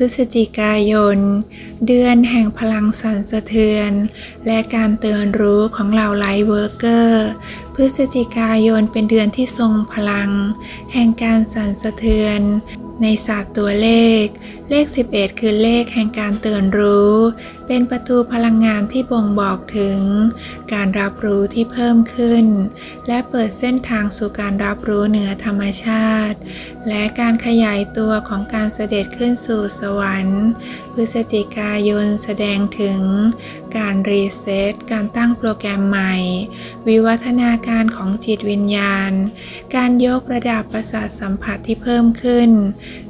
พฤศจิกายน เดือนแห่งพลังสั่นสะเทือน และการเตือนรู้ของเหล่าไลท์เวิร์กเกอร์ พฤศจิกายนเป็นเดือนที่ทรงพลัง แห่งการสั่นสะเทือน ในศาสตร์ตัวเลข เลข 11 คือเลขแห่งการเตือนรู้ เป็นประตูพลังงานที่บ่งบอกถึง การรับรู้ที่เพิ่มขึ้น และเปิดเส้นทางสู่การรับรู้เหนือธรรมชาติ และการขยายตัวของการเสด็จขึ้นสู่สวรรค์ พฤศจิกายนแสดงถึง การรีเซ็ตการตั้งโปรแกรมใหม่ วิวัฒนาการของจิตวิญญาณ การยกระดับประสาทสัมผัสที่เพิ่มขึ้น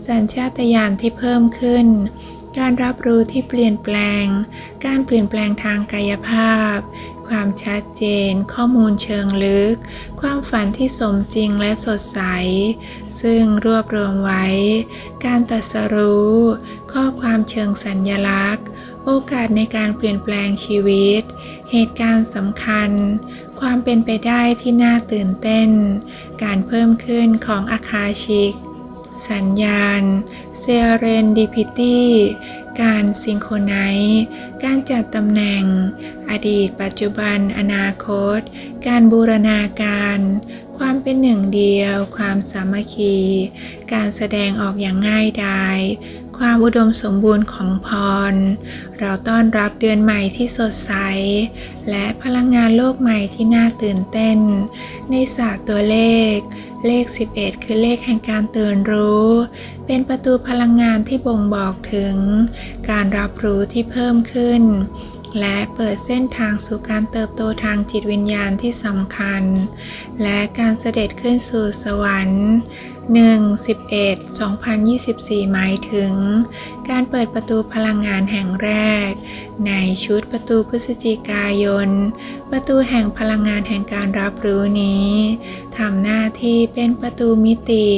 สัญชาตญาณที่เพิ่มขึ้น การรับรู้ที่เปลี่ยนแปลง การเปลี่ยนแปลงทางกายภาพ ความชัดเจน ข้อมูลเชิงลึก ความฝันที่สมจริงและสดใส ซึ่งรวบรวมไว้ การตรัสรู้ ข้อความเชิงสัญญลักษณ์ โอกาสในการเปลี่ยนแปลงชีวิต เหตุการณ์สำคัญความเป็นไปได้ที่น่าตื่นเต้น การเพิ่มขึ้นของอาคาชิก สัญญาณเซเรนดิพิตี้การซิงโครไนซ์การจัดตำแหน่ง อดีต ปัจจุบัน อนาคต การบูรณาการ ความเป็นหนึ่งเดียว ความสามัคคี การแสดงออกอย่างง่ายดาย ความอุดมสมบูรณ์ของพร เราต้อนรับเดือนใหม่ที่สดใส และพลังงานโลกใหม่ที่น่าตื่นเต้น ในศาสตร์ตัวเลข เลข 11 คือเลขแห่งการตื่นรู้ เป็นประตูพลังงานที่บ่งบอกถึง การรับรู้ที่เพิ่มขึ้น และเปิดเส้นทางสู่การเติบโตทางจิตวิญญาณที่สำคัญ และการเสด็จขึ้นสู่สวรรค์ 1 11 2024 หมายถึง การเปิดประตูพลังงานแห่งแรก ในชุดประตูพฤศจิกายน ประตูแห่งพลังงานแห่งการรับรู้นี้ทำหน้าที่เป็นประตูมิติ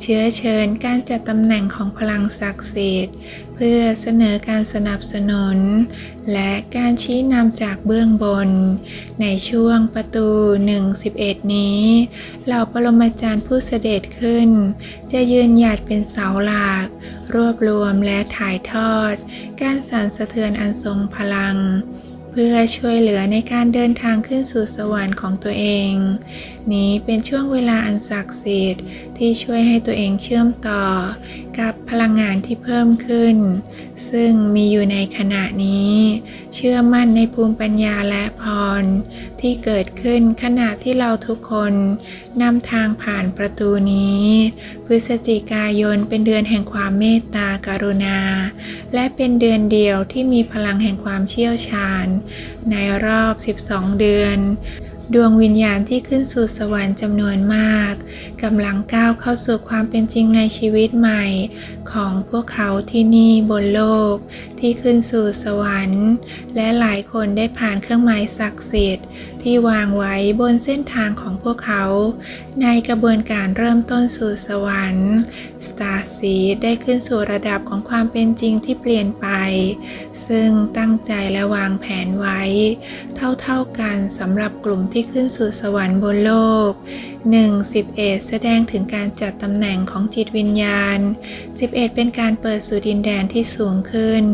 เชื้อเชิญการจัดตำแหน่งของพลังศักดิ์สิทธิ์ เพื่อเสนอการสนับสนุน และการชี้นำจากเบื้องบน ในช่วงประตู 1-11 นี้เหล่าปรมาจารย์ผู้เสด็จขึ้น จะยืนหยัดเป็นเสาหลัก รวบรวมและถ่ายทอด การสั่นสะเทือนอันทรงพลัง เพื่อช่วยเหลือในการเดินทางขึ้นสู่สวรรค์ของตัวเอง นี้เป็นช่วงเวลาอันศักดิ์สิทธิ์ที่ช่วยให้ตัวเองเชื่อมต่อ กับพลังงานที่เพิ่มขึ้น ซึ่งมีอยู่ในขณะนี้ เชื่อมั่นในภูมิปัญญาและพร ที่เกิดขึ้นขณะที่เราทุกคนนำทางผ่านประตูนี้ พฤศจิกายนเป็นเดือนแห่งความเมตตากรุณา และเป็นเดือนเดียวที่มีพลังแห่งความเชี่ยวชาญ ในรอบ 12 เดือน ดวงวิญญาณที่ขึ้นสู่สวรรค์จำนวนมากกำลังก้าวเข้าสู่ความเป็นจริงในชีวิตใหม่ ของพวกเขาที่นี่บนโลก ที่ขึ้นสู่สวรรค์ และหลายคนได้ผ่านเครื่องหมายศักดิ์สิทธิ์ที่วางไว้บนเส้นทางของพวกเขา ในกระบวนการเริ่มต้นสู่สวรรค์ สตาร์ซีได้ขึ้นสู่ระดับของความเป็นจริงที่เปลี่ยนไป ซึ่งตั้งใจและวางแผนไว้ เท่าๆกันสำหรับกลุ่มที่ขึ้นสู่สวรรค์บนโลก1 11 แสดงถึงการจัดตำแหน่งของจิตวิญญาณ 11 เป็นการเปิดสู่ดินแดนที่สูงขึ้น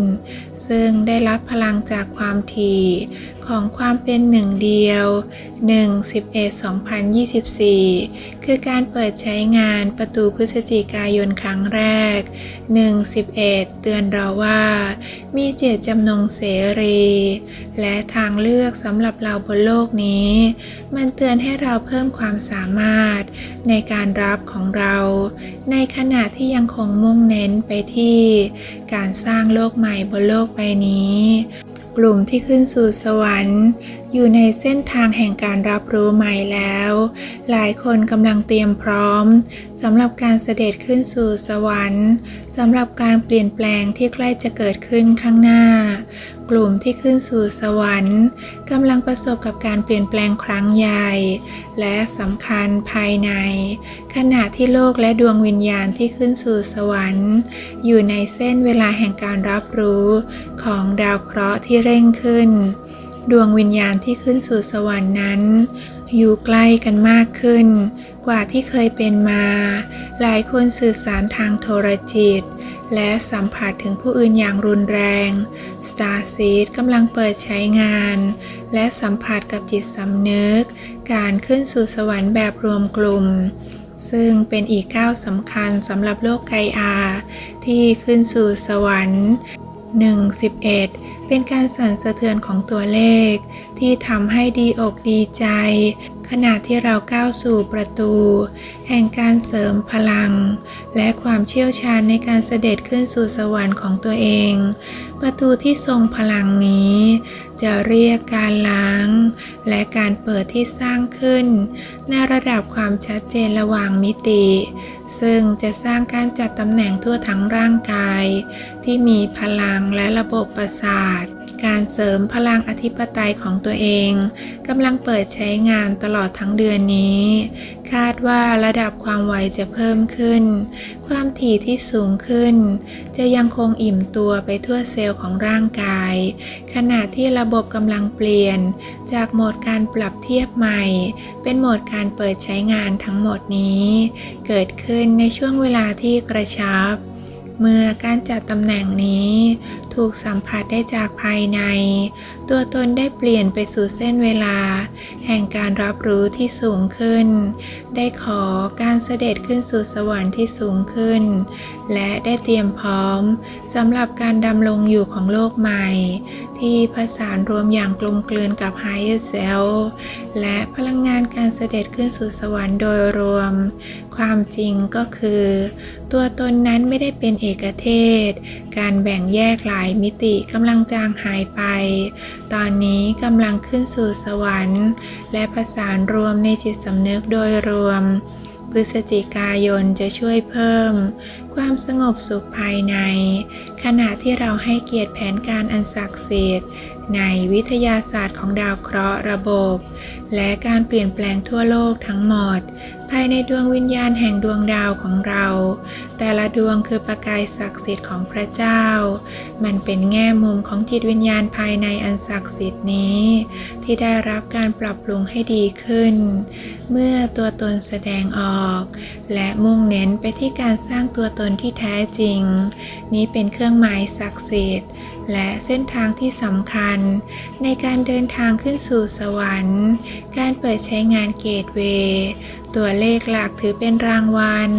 ซึ่งได้รับพลังจากความถี่ ของความเป็นหนึ่งเดียว 1 11 2024 คือการเปิดใช้งานประตูพฤศจิกายนครั้งแรก 1 11 เตือนเราว่า มีเจตจำนงเสรี และทางเลือกสำหรับเราบนโลกนี้ มันเตือนให้เราเพิ่มความสามามารถในการรับของเรา ในขณะที่ยังคงมุ่งเน้นไปที่การสร้างโลกใหม่บนโลกใบนี้ กลุ่มที่ขึ้นสู่สวรรค์ อยู่ในเส้นทางแห่งการรับรู้ใหม่แล้ว หลายคนกำลังเตรียมพร้อมสำหรับการเสด็จขึ้นสู่สวรรค์สำหรับการเปลี่ยนแปลงที่ใกล้จะเกิดขึ้นข้างหน้า กลุ่มที่ขึ้นสู่สวรรค์กำลังประสบกับการเปลี่ยนแปลงครั้งใหญ่ และสำคัญภายใน ขณะที่โลกและดวงวิญญาณที่ขึ้นสู่สวรรค์ อยู่ในเส้นเวลาแห่งการรับรู้ของดาวเคราะห์ที่เร่งขึ้น ดวงวิญญาณที่ขึ้นสู่สวรรค์นั้น อยู่ใกล้กันมากขึ้น กว่าที่เคยเป็นมา หลายคนสื่อสารทางโทรจิต และสัมผัสถึงผู้อื่นอย่างรุนแรง Star Seed กำลังเปิดใช้งาน และสัมผัสกับจิตสำนึก การขึ้นสู่สวรรค์แบบรวมกลุ่มซึ่งเป็นอีกก้าวสำคัญสำหรับโลกไกอา ที่ขึ้นสู่สวรรค์ 111 เป็นการสั่นสะเทือนของตัวเลข ที่ทำให้ดีอกดีใจ ขณะที่เราก้าวสู่ประตู แห่งการเสริมพลัง และความเชี่ยวชาญในการเสด็จขึ้นสู่สวรรค์ของตัวเอง ประตูที่ทรงพลังนี้ จะเรียกการล้าง และการเปิดที่สร้างขึ้น ในระดับความชัดเจนระหว่างมิติ ซึ่งจะสร้างการจัดตำแหน่งทั่วทั้งร่างกาย ที่มีพลังและระบบประสาท การเสริมพลังอธิปไตยของตัวเองกำลังเปิดใช้งานตลอดทั้งเดือนนี้ คาดว่าระดับความไวจะเพิ่มขึ้น ความถี่ที่สูงขึ้น จะยังคงอิ่มตัวไปทั่วเซลล์ของร่างกาย ขณะที่ระบบกำลังเปลี่ยน จากโหมดการปรับเทียบใหม่ เป็นโหมดการเปิดใช้งานทั้งหมดนี้ เกิดขึ้นในช่วงเวลาที่กระชับเมื่อการจัดตำแหน่งนี้ ถูกสัมผัสได้จากภายใน ตัวตนได้เปลี่ยนไปสู่เส้นเวลา แห่งการรับรู้ที่สูงขึ้น ได้ขอการเสด็จขึ้นสู่สวรรค์ที่สูงขึ้น และได้เตรียมพร้อมสำหรับการดำรงอยู่ของโลกใหม่ ที่ผสานรวมอย่างกลมกลืนกับ Higher Self และพลังงานการเสด็จขึ้นสู่สวรรค์โดยรวม ความจริงก็คือ ตัวตนนั้นไม่ได้เป็นเอกเทศ การแบ่งแยกหลายมิติกำลังจางหายไป ตอนนี้กำลังขึ้นสู่สวรรค์ และประสานรวมในจิตสำนึกโดยรวม พฤศจิกายนจะช่วยเพิ่ม ความสงบสุขภายใน ขณะที่เราให้เกียรติแผนการอันศักดิ์สิทธิ์ ในวิทยาศาสตร์ของดาวเคราะห์ระบบ และการเปลี่ยนแปลงทั่วโลกทั้งหมด ภายในดวงวิญญาณแห่งดวงดาวของเรา แต่ละดวงคือประกายศักดิ์สิทธิ์ของพระเจ้า มันเป็นแง่มุมของจิตวิญญาณภายในอันศักดิ์สิทธิ์นี้ ที่ได้รับการปรับปรุงให้ดีขึ้น เมื่อตัวตนแสดงออก และมุ่งเน้นไปที่การสร้างตัวตนที่แท้จริง นี้เป็นเครื่องหมายศักดิ์สิทธิ์ และเส้นทางที่สำคัญ ในการเดินทางขึ้นสู่สวรรค์ การเปิดใช้งานเกตเวย์ตัวเลขหลักถือเป็นรางวัล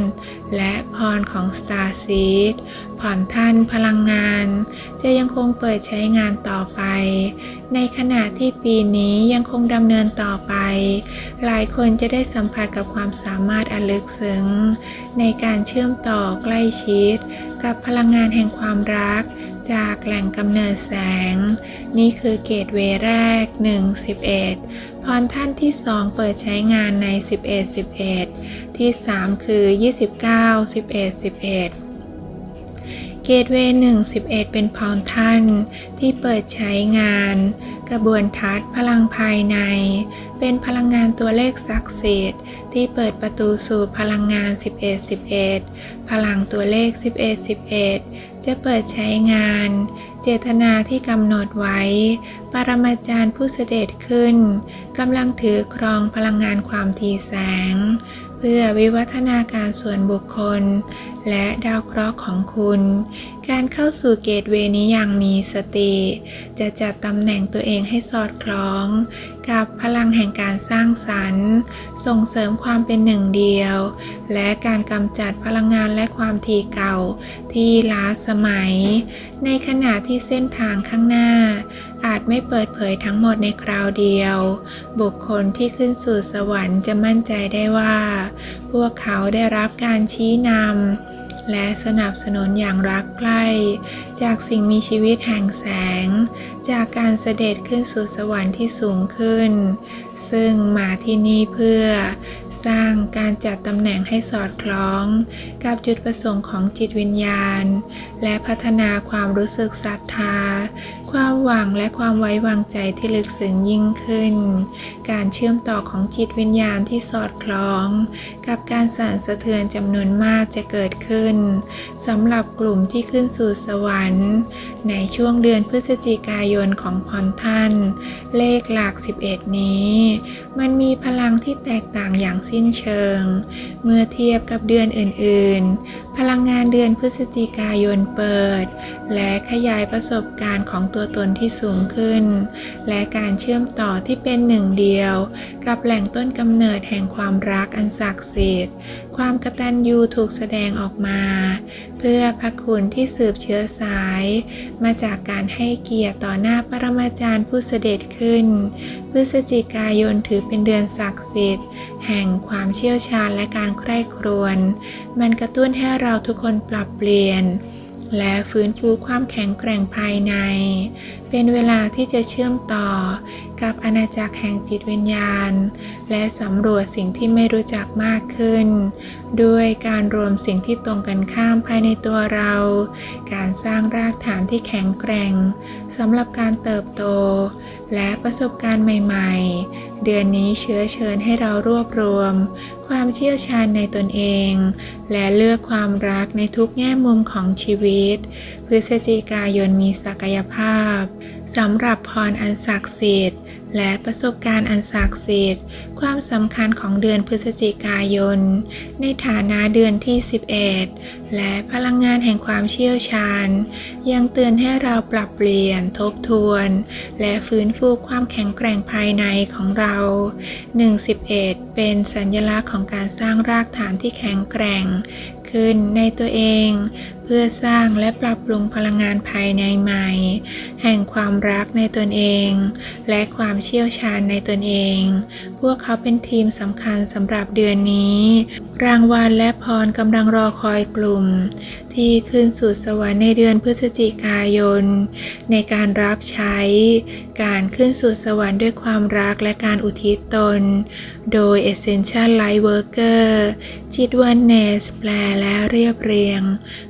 และพรของ Star Seed ผ่อนท่านพลังงาน จะยังคงเปิดใช้งานต่อไป ในขณะที่ปีนี้ยังคงดำเนินต่อไป หลายคนจะได้สัมผัสกับความสามารถอันลึกซึ้ง ในการเชื่อมต่อใกล้ชิด กับพลังงานแห่งความรัก จากแหล่งกำเนิดแสง นี่คือเกตเวแรก 1 11 พรท่านที่ 2 เปิดใช้งานใน 11 11 ที่ 3 คือ 29 11 11เกตเวย์1 11 เป็นพรท่านที่เปิดใช้งาน กระบวนทัศน์พลังภายใน เป็นพลังงานตัวเลขศักดิ์สิทธิ์ที่เปิดประตูสู่พลังงาน 11 11 พลังตัวเลข 11 11 จะเปิดใช้งาน เจตนาที่กำหนดไว้ ปรมาจารย์ผู้เสด็จขึ้นกำลังถือครองพลังงานความทีแสง เพื่อวิวัฒนาการส่วนบุคคล และดาวเคราะห์ของคุณ การเข้าสู่เกตเวนี้อย่างมีสติ จะจัดตำแหน่งตัวเองให้สอดคล้อง กับพลังแห่งการสร้างสรรค์ ส่งเสริมความเป็นหนึ่งเดียว และการกำจัดพลังงานและความทีเก่า ที่ล้าสมัย ในขณะที่เส้นทางข้างหน้า อาจไม่เปิดเผยทั้งหมดในคราวเดียว บุคคลที่ขึ้นสู่สวรรค์จะมั่นใจได้ว่า พวกเขาได้รับการชี้นำ และสนับสนุนอย่างรักใคร่จากสิ่งมีชีวิตแห่งแสง จากการเสด็จขึ้นสู่สวรรค์ที่สูงขึ้น ซึ่งมาที่นี่เพื่อ สร้างการจัดตำแหน่งให้สอดคล้อง กับจุดประสงค์ของจิตวิญญาณ และพัฒนาความรู้สึกศรัทธา วามหวังและความไว้วางใจที่ลึกซึ้งยิ่งขึ้น การเชื่อมต่อของจิตวิญญาณที่สอดคล้อง กับการสั่นสะเทือนจำนวนมากจะเกิดขึ้นนสำหรับกลุ่มที่ขึ้นสู่สวรรค์ ในช่วงเดือนพฤศจิกายนของพรท่าน เลขหลัก 11 นี้ มันมีพลังที่แตกต่างอย่างสิ้นเชิง เมื่อเทียบกับเดือนอื่น ๆ พลังงานเดือนพฤศจิกายนเปิดและขยายประสบการณ์ของตัวตนที่สูงขึ้น และการเชื่อมต่อที่เป็นหนึ่งเดียว กับแหล่งต้นกำเนิดแห่งความรักอันศักดิ์สิทธิ์ ความกตัญญูถูกแสดงออกมา เพื่อพระคุณที่สืบเชื้อสาย มาจากการให้เกียรติต่อหน้าปรมาจารย์ผู้เสด็จขึ้น พฤศจิกายนถือเป็นเดือนศักดิ์สิทธิ์ แห่งความเชี่ยวชาญและการใคร่ครวญมันกระตุ้นให้เราทุกคนปรับเปลี่ยน และฟื้นฟูความแข็งแกร่งภายใน เป็นเวลาที่จะเชื่อมต่อกับอาณาจักรแห่งจิตวิญญาณ และสำรวจสิ่งที่ไม่รู้จักมากขึ้น ด้วยการรวมสิ่งที่ตรงกันข้ามภายในตัวเรา การสร้างรากฐานที่แข็งแกร่งสำหรับการเติบโต และประสบการณ์ใหม่ ๆ เดือนนี้เชื้อเชิญให้เรารวบรวม ความเชี่ยวชาญในตนเอง และเลือกความรักในทุกแง่มุมของชีวิตพฤศจิกายนมีศักยภาพสำหรับพรอันศักดิ์สิทธิ์และประสบการณ์อันศักดิ์สิทธิ์ ความสำคัญของเดือนพฤศจิกายน ในฐานะเดือนที่ 11 และพลังงานแห่งความเชี่ยวชาญ ยังเตือนให้เราปรับเปลี่ยนทบทวน และฟื้นฟูความแข็งแกร่งภายในของเรา 111 เป็นสัญลักษณ์ของการสร้างรากฐานที่แข็งแกร่งขึ้นในตัวเองเพื่อสร้างและปรับปรุงพลังงานภายในใหม่ แห่งความรักในตนเอง และความเชี่ยวชาญในตนเอง พวกเขาเป็นทีมสำคัญสำหรับเดือนนี้ รางวัลและพรกำลังรอคอยกลุ่ม ที่ขึ้นสู่สวรรค์ในเดือนพฤศจิกายน ในการรับใช้ การขึ้นสู่สวรรค์ด้วยความรักและการอุทิศตน โดย Essential Light Worker จิตวันเนสแปลและเรียบเรียง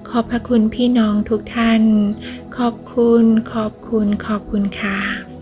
ขอบพระคุณพี่น้องทุกท่าน ขอบคุณ ขอบคุณ ขอบคุณค่ะ